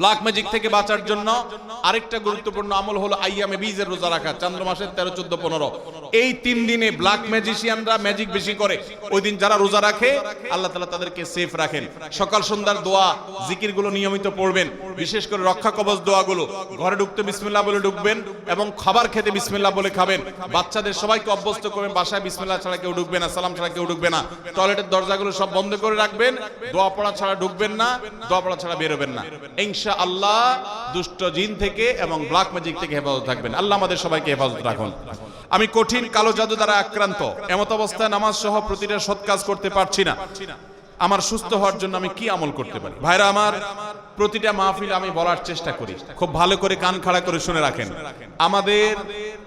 Black magic থেকে বাঁচার জন্য আরেকটা গুরুত্বপূর্ণ আমল হলো আইয়ামে বীজের রোজা রাখা, চন্দ্র মাসের তেরো, চোদ্দ, পনেরো। এই তিন দিনে ব্ল্যাক ম্যাজিশিয়ানরা ম্যাজিক বেশি করে। ওই দিন যারা রোজা রাখে, আল্লাহ তালা তাদেরকে সেফ রাখেন। সকাল সন্ধ্যার দোয়া জিকিরগুলো নিয়মিত পড়বেন। বিশেষ করে রক্ষা কবচ দোয়াগুলো, ঘরে ঢুকতে বিসমিল্লাহ বলে ঢুকবেন এবং খাবার খেতে বিসমিল্লাহ বলে খাবেন। বাচ্চাদের সবাইকে অভ্যস্ত করবেন, বাসায় বিসমিল্লাহ ছাড়া কেউ ঢুকবে না, সালাম ছাড়া কেউ ঢুকবে না। টয়লেটের দরজাগুলো সব বন্ধ করে রাখবেন, দোয়া পড়া ছাড়া ঢুকবেন না, দোয়া পড়া ছাড়া বেরোবেন না। ইনশা আল্লাহ দুষ্ট জিন থেকে এবং ব্ল্যাক ম্যাজিক থেকে হেফাজত থাকবেন। আল্লাহ আমাদের সবাইকে হেফাজত রাখুন। আমি কঠিন কালো জাদু দ্বারা আক্রান্ত। এমত অবস্থায় নামাজ সহ প্রতিটা সৎ কাজ করতে পারছি না। আমার সুস্থ হওয়ার জন্য আমি কি আমল করতে পারি? ভাইরা আমার, প্রতিটা মাহফিল আমি বলার চেষ্টা করি। খুব ভালো করে কান খাড়া করে শুনে রাখেন। আমাদের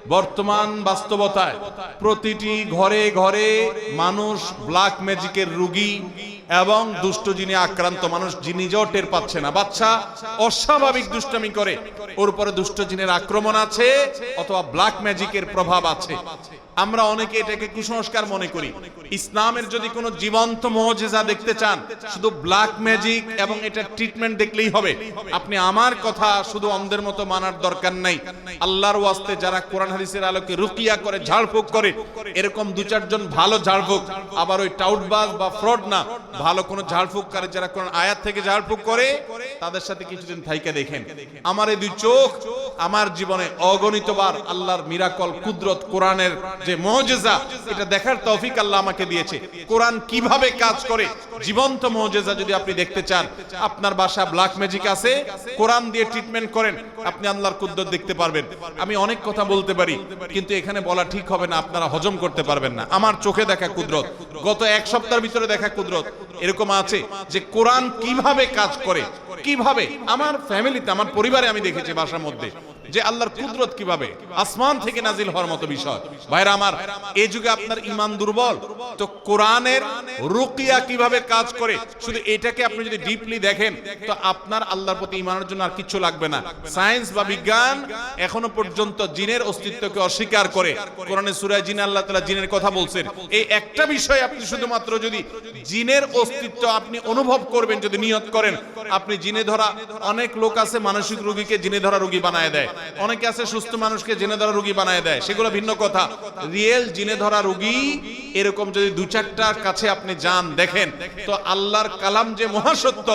বর্তমান বাস্তবতায় প্রতিটি ঘরে ঘরে মানুষ ব্ল্যাক ম্যাজিকের রুগী এবং দুষ্ট যিনি আক্রান্ত মানুষ, যিনি নিজেও টের পাচ্ছে না। বাচ্চা অস্বাভাবিক দুষ্টমি করে। ওর উপরে দুষ্ট জিনের আক্রমণ আছে, অথবা ব্ল্যাক ম্যাজিকের প্রভাব আছে। আমরা অনেকে এটাকে কুসংস্কার মনে করি। ইসলামের যদি কোনো জীবন্ত মহজেজা দেখতে চান, শুধু ব্ল্যাক ম্যাজিক এবং এটা ট্রিটমেন্ট দেখলেই হবে। আপনি আমার কথা শুধু অন্ধের মতো মানার দরকার নাই। আল্লাহর ওয়াস্তে যারা কোরআন হাদিসের আলোকে রুকিয়া করে, ঝাড়ফুঁক করে, এরকম দু চারজন ভালো ঝাড়ফুঁক, আবার ওই টাউটবাজ বা ফ্রড না, ভালো কোনো ঝাড়ফুঁক করে যারা কোরআন আয়াত থেকে ঝাড়ফুঁক করে তাদের সাথে কিছুদিন থাইকে দেখেন। আমার এই দুই চোখ, আমার জীবনে অগণিতবার আল্লাহর মিরাকল কুদরত কোরআনের যে মজেজা, এটা দেখার তৌফিক আল্লাহ আমাকে দিয়েছে। কোরআন কীভাবে কাজ করে? জীবন্ত মজেজা যদি আপনি দেখতে চান, আপনার বাসা ব্ল্যাক ম্যাজিক আছে, কোরআন দিয়ে ট্রিটমেন্ট করেন, আপনি আল্লাহর কুদরত দেখতে পারবেন। আমি অনেক কথা বলতে পারি, কিন্তু এখানে বলা ঠিক হবে না, আপনারা হজম করতে পারবেন না। আমার চোখে দেখা কুদরত, গত এক সপ্তাহের ভিতরে দেখা কুদরত, এরকম আছে যে কোরআন কীভাবে কাজ করে? কীভাবে? আমার ফ্যামিলিতে আমার পরিবারে আমি দেখেছি বাসার মধ্যে। যে আল্লাহর কুদরত কীভাবে আসমান থেকে নাজিল হওয়ার মতো বিষয়। ভাইরা আমার এই যুগে আপনার ইমান দুর্বল। তো কোরআনের রুকিয়া কীভাবে কাজ করে? শুধু এটাকে আপনি যদি ডিপলি দেখেন, তো আপনার আল্লাহর প্রতি ইমানের জন্য আর কিছু লাগবে না। সায়েন্স বা বিজ্ঞান এখনও পর্যন্ত জিনের অস্তিত্বকে অস্বীকার করে। কোরআনে সূরা জিন আল্লাহ তাআলা জিনের কথা বলছেন। এই একটা বিষয় আপনি শুধুমাত্র যদি জিনের অস্তিত্ব আপনি অনুভব করবেন, যদি নিয়ত করেন, আপনি জিনে ধরা অনেক লোক আছে, মানসিক রোগীকে জিনে ধরা রোগী বানায় দেয়। অনেকে আছে সুস্থ মানুষকে জেনে ধরা রুগী বানায় দেয়। সেগুলো ভিন্ন কথা। রিয়েল জিনে ধরা রুগী, এরকম যদি দু চারটার কাছে আপনি যান, দেখেন, তো আল্লাহর কালাম যে মহাসত্য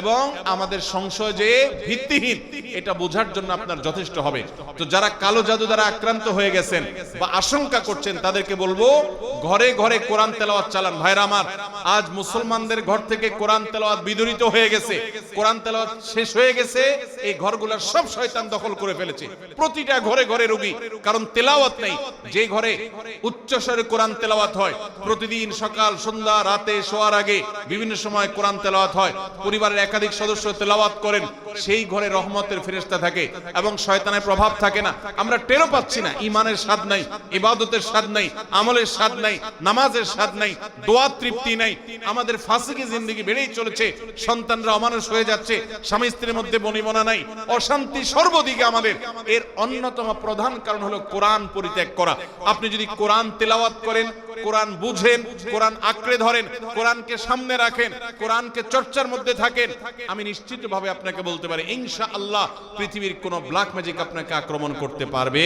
এবং আমাদের সংশয় যে ভিত্তিহীন, এটা বোঝার জন্য আপনার যথেষ্ট হবে। তো যারা কালো জাদু দ্বারা আক্রান্ত হয়ে গেছেন বা আশঙ্কা করছেন, তাদেরকে বলব, ঘরে ঘরে কোরআন তেলাওয়াত চালান। ভাইরা আমার, আজ মুসলমানদের ঘর থেকে কোরআন তেলাওয়াত বিদরিত হয়ে গেছে। কোরআন তেলাওয়াত শেষ হয়ে গেছে, এই ঘরগুলোর সব শয়তান দখল করে ফেলেছে। প্রতিটা ঘরে ঘরে রোগী, কারণ তেলাওয়াত নেই। যে ঘরে উচ্চস্বরে কোরআন তেলাওয়াত হয়, প্রতিদিন সকাল, সন্ধ্যা, রাতে, শোয়ার আগে বিভিন্ন সময় কোরআন তেলাওয়াত হয়। পরিবারের একাধিক সদস্য তেলাওয়াত করেন, সেই ঘরে রহমতের ফেরেশতা থাকে এবং শয়তানের প্রভাব থাকে না। আমরা টেরও পাচ্ছি না ইমানের স্বাদ নাই, ইবাদতের স্বাদ নাই, আমলের স্বাদ নাই, নামাজের স্বাদ নাই, দোয়া তৃপ্তি নাই। আমাদের ফাঁসিকি জিন্দগি বেড়েই চলেছে, সন্তানরা অমানুষ হয়ে যাচ্ছে, স্বামী স্ত্রীর মধ্যে বনিবনা নাই, অশান্তি সর্বদিকে আমাদের। এর অন্যতম প্রধান কারণ হলো কোরআন পরিত্যাগ করা। আপনি যদি কোরআন তেলাওয়াত করেন কোরআন বুঝেন, কোরআন আঁকড়ে ধরেন, কোরআনকে সামনে রাখেন, কোরআনকে চর্চার মধ্যে থাকেন। আমি নিশ্চিত ভাবে আপনাকে বলতে পারি ইনশা আল্লাহ পৃথিবীর কোন ব্ল্যাক ম্যাজিক আপনাকে আক্রমণ করতে পারবে।